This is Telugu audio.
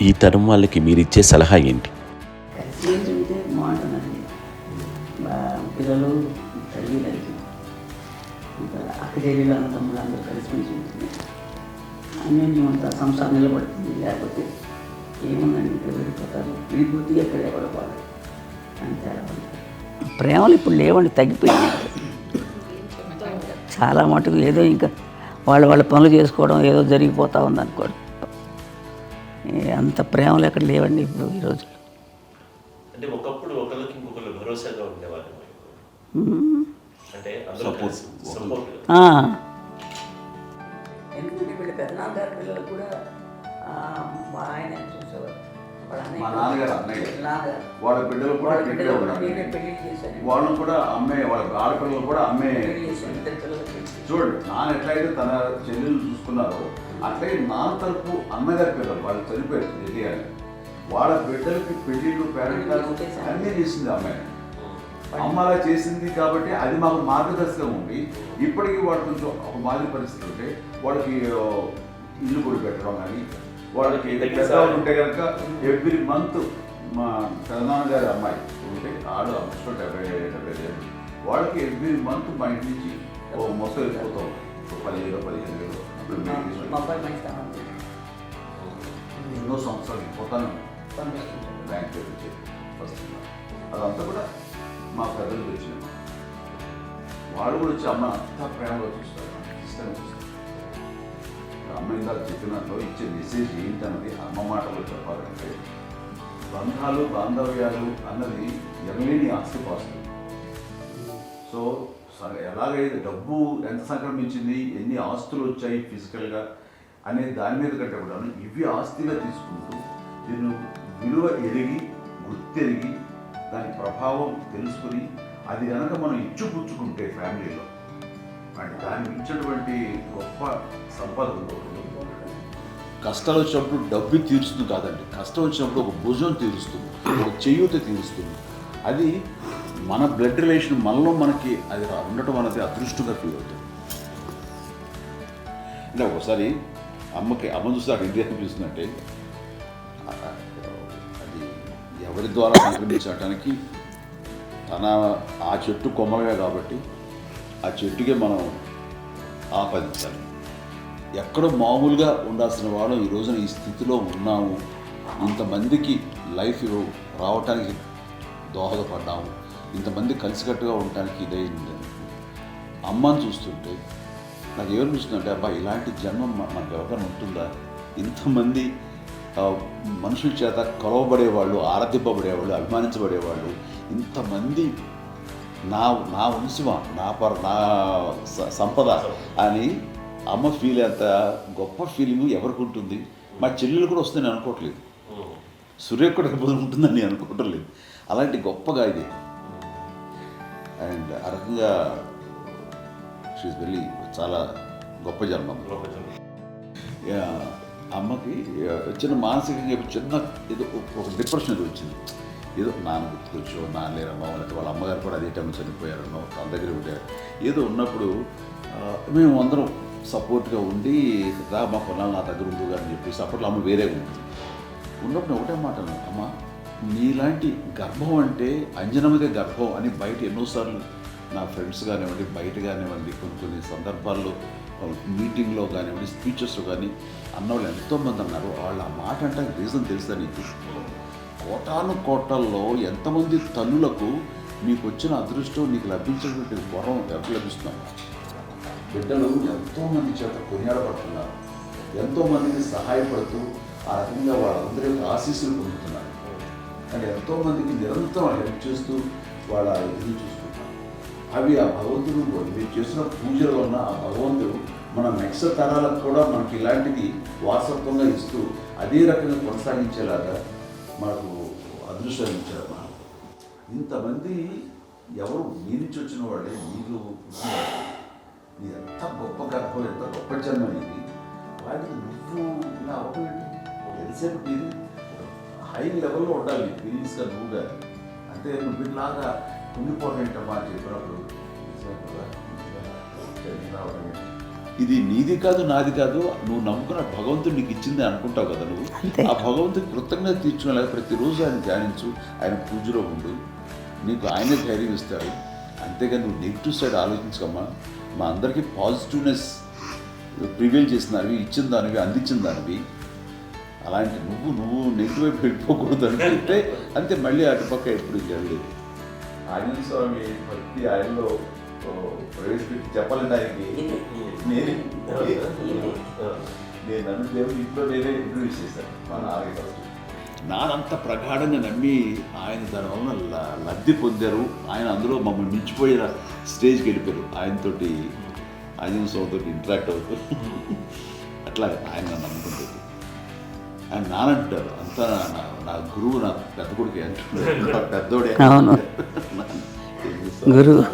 ఈ తరం వాళ్ళకి మీరిచ్చే సలహా ఏంటి? పిల్లలు తల్లిదండ్రులు అన్నదమ్ములు అందరూ కలిసి ఉంటుంది. అన్యోన్యం అంతా సంసారం నిలబడుతుంది. లేకపోతే ఇక్కడ ఎక్కడ అంతే ప్రేమలు ఇప్పుడు లేవండి తగ్గిపోయింది చాలా మటుకు ఏదో ఇంకా వాళ్ళ వాళ్ళ పనులు చేసుకోవడం ఏదో జరిగిపోతూ ఉంది అనుకోండి అంత ప్రేమలు ఎక్కడ లేవండి ఇప్పుడు ఈ రోజుల్లో అంటే ఒకప్పుడు ఒకరికి ఇంకొకరు భరోసాగా ఉండేవారు. అంటే. ఎందుకంటే వీళ్ళ పిల్లలు కూడా మా ఆయన చూసేవారు వాళ్ళ అన్నయ్య మా నాన్నగారు అన్నయ్య. నాన్నగారు. వాళ్ళ బిడ్డలు కూడా వాళ్ళని కూడా అమ్మే వాళ్ళ ఆడపిల్లలు కూడా అమ్మే. చూడండి నాన్న ఎట్లయితే తన చెల్లెలు చూసుకున్నారో అట్లాగే నాన్న తరపు అన్నగారి పిల్లలు వాళ్ళు చనిపోయారు తెలియాలి. వాళ్ళ బిడ్డలకి పెళ్ళిళ్ళు పేరెంటాలు అన్నీ చేసింది అమ్మాయి. అమ్మ అలా చేసింది కాబట్టి అది మాకు మార్గదర్శకం ఉంది. ఇప్పటికీ వాడు కొంచెం ఒక మాదిరి పరిస్థితి ఉంటే వాళ్ళకి ఇల్లు కూడా పెట్టడం కానీ వాళ్ళకి పెద్దవాళ్ళు ఉంటే కనుక ఎవ్రీ మంత్ మా పెదనాన్న గారి అమ్మాయి ఉంటే ఆడు అప్పుడు డెబ్బై డెబ్బై వాళ్ళకి ఎవ్రీ మంత్ మా ఇంటి నుంచి ఓ మొత్తం వెళ్ళిపోతాం పదిహేను పదిహేను వేలు. మా అబ్బాయి మంచి స్థానం ఎన్నో సంవత్సరాలు పోతాను బ్యాంక్ వచ్చి ఫస్ట్ అదంతా కూడా మా పెద్దలు తెచ్చిన వాళ్ళు కూడా వచ్చి అమ్మ అంతా ప్రేమగా చూస్తారు ఇష్టం చూస్తారు అమ్మ ఇందాక చెప్పినట్లు ఇచ్చే మెసేజ్ ఏంటన్నది అమ్మ మాటలో చెప్పాలంటే బంధాలు బాంధవ్యాలు అన్నది ఎనలేని ఆస్తిపాస్తులు సో ఎలాగైతే డబ్బు ఎంత సంక్రమించింది ఎన్ని ఆస్తులు వచ్చాయి ఫిజికల్గా అనే దాని మీద కంటే ఇవి ఆస్తిగా తీసుకుంటూ దీన్ని విలువ ఎరిగి గుర్తెరిగి దాని ప్రభావం తెలుసుకుని అది కనుక మనం ఇచ్చిపుచ్చుకుంటే ఫ్యామిలీలో అంటే దాన్ని ఇచ్చినటువంటి గొప్ప సంపద కష్టాలు వచ్చినప్పుడు డబ్బు తీరుస్తుంది కాదండి. కష్టం వచ్చినప్పుడు ఒక భుజం తీరుస్తుంది ఒక చేయూత తీరుస్తుంది. అది మన బ్లడ్ రిలేషన్ మనలో మనకి అది రా- ఉండటం అనేది అదృష్టంగా ఫీల్ అవుతుంది. అంటే ఒకసారి అమ్మకి అమ్మ చూస్తే అక్కడ ఇండియా అనిపిస్తుందంటే అది ఎవరి ద్వారా సంక్రమించడానికి తన ఆ చెట్టు కొమ్మగా కాబట్టి ఆ చెట్టుకే మనం ఆపాదించాలి. ఎక్కడో మామూలుగా ఉండాల్సిన వాళ్ళం ఈ రోజున ఈ స్థితిలో ఉన్నాము. ఇంతమందికి లైఫ్ రావటానికి దోహదపడ్డాము. ఇంతమంది కలిసికట్టుగా ఉండటానికి ఇదైంది అమ్మని చూస్తుంటే నాకు ఏమనిపిస్తుందంటే అబ్బా ఇలాంటి జన్మం మనకు ఎవరికైనా ఉంటుందా? ఇంతమంది మనుషుల చేత కొలవబడేవాళ్ళు ఆరాధింపబడేవాళ్ళు అభిమానించబడేవాళ్ళు ఇంతమంది నా నా వంశమా నా పర నా సంపద అని అమ్మ ఫీల్ అంత గొప్ప ఫీలింగ్ ఎవరికి ఉంటుంది? మా చెల్లెలు కూడా వస్తుందని అనుకోవట్లేదు. సూర్య కూడా ఉంటుందని నేను అనుకోవటం లేదు అలాంటి గొప్పగా ఇది. అండ్ ఆ రకంగా షీఈ్ వెరీ చాలా గొప్ప జన్మం అమ్మకి చిన్న మానసికంగా చిన్న ఏదో ఒక- డిప్రెషన్ వచ్చింది. ఏదో నాన్న గుర్తుకొచ్చో నాన్న లేరన్నో లేకపోతే వాళ్ళ అమ్మగారు కూడా అదే టైంలో చనిపోయారన్నో తన దగ్గర ఉండారు ఏదో ఉన్నప్పుడు మేము అందరం సపోర్ట్గా ఉండి రా మా కొన్నాళ్ళు నా దగ్గర ఉంది అని చెప్పేసి అప్పట్లో అమ్మ వేరేగా ఉంది ఉన్నప్పుడు ఒకటే మాట అమ్మ నీలాంటి గర్భం అంటే అంజనమదే గర్భం అని బయట ఎన్నోసార్లు నా ఫ్రెండ్స్ కానివ్వండి బయట కానివ్వండి కొన్ని కొన్ని సందర్భాల్లో మీటింగ్లో కానివ్వండి స్పీచెస్లో కానీ అన్నవాళ్ళు ఎంతోమంది అన్నారు. వాళ్ళు ఆ మాట అంటే రీజన్ తెలుసా నీకు? కోటాను కోటల్లో ఎంతమంది తల్లులకు మీకు వచ్చిన అదృష్టం నీకు లభించినటువంటి వరం ఎవరు లభిస్తున్నాం బిడ్డలు ఎంతోమంది చేత కొనియాడబడుతున్నారు. ఎంతోమందికి సహాయపడుతూ ఆ రకంగా వాళ్ళందరి యొక్క ఆశీస్సులు పొందుతున్నారు. అంటే ఎంతోమందికి నిరంతరం హెల్ప్ చేస్తూ వాళ్ళ ఇది చూసుకుంటారు అవి ఆ భగవంతుడు మీరు చేసిన పూజలో ఉన్న ఆ భగవంతుడు మన నెక్స్ట్ తరాలకు కూడా మనకి ఇలాంటిది వారసత్వంగా ఇస్తూ అదే రకంగా కొనసాగించేలాగా మనకు అదృష్టం ఇచ్చారు మనం ఇంతమంది ఎవరు మీ నుంచి వచ్చిన వాళ్ళే మీరు నీ ఎంత గొప్ప గర్భం ఎంత గొప్ప జన్మ ఇది వాటికి నువ్వు ఇలా అవ్వబెట్టి ఎంతసేపు మీరు హై లెవెల్లో ఉండాలి. ఫీలింగ్స్గా నువ్వు కానీ అంతే నువ్వు కుంగిపోవడం ఏంటమ్మా అని చెప్పినప్పుడు? ఇది నీది కాదు నాది కాదు. నువ్వు నమ్ముకున్న భగవంతుడు నీకు ఇచ్చింది అనుకుంటావు కదా నువ్వు. ఆ భగవంతుడికి కృతజ్ఞత తీర్చుకోలేదు ప్రతిరోజు ఆయన ధ్యానించు. ఆయన పూజలో ఉండు. నీకు ఆయనే ధైర్యం ఇస్తాడు. అంతేగాని నువ్వు నెగిటివ్ సైడ్ ఆలోచించకమ్మా. మా అందరికీ పాజిటివ్నెస్ ప్రివేల్ చేసిన దానివి ఇచ్చిన దానివి అందించిన దానివి. అలాంటి నువ్వు నువ్వు నెగిటివ్ వైపు వెళ్ళిపోకూడదు అనుకుంటే అంతే మళ్ళీ అటుపక్క ఎప్పుడు వెళ్ళలేదు ఆంజనేయ స్వామి భక్తి ఆయనలో ప్రవేశపెట్టి చెప్పాలంటే ఆయనకి. నేనే నన్ను దేవుడు ఇంట్లో నేనే ఇంట్రడ్యూస్ చేశాను. మా నాన్నకి ఫస్ట్ నానంత ప్రగాఢంగా నమ్మి ఆయన దానివల్ల లబ్ధి పొందారు. ఆయన అందులో మమ్మల్ని మించిపోయిన స్టేజ్కి వెళ్ళిపోయారు. ఆయనతోటి ఆంజనేయ స్వామితో ఇంటరాక్ట్ అవుతూ. అట్లా ఆయన నన్ను నమ్ముకుంటుంది ఆయన నానంటారు అంతా నా- గురువు నా పెద్ద కొడుకు అంటున్నారు నా పెద్దోడే అవును. గురువు.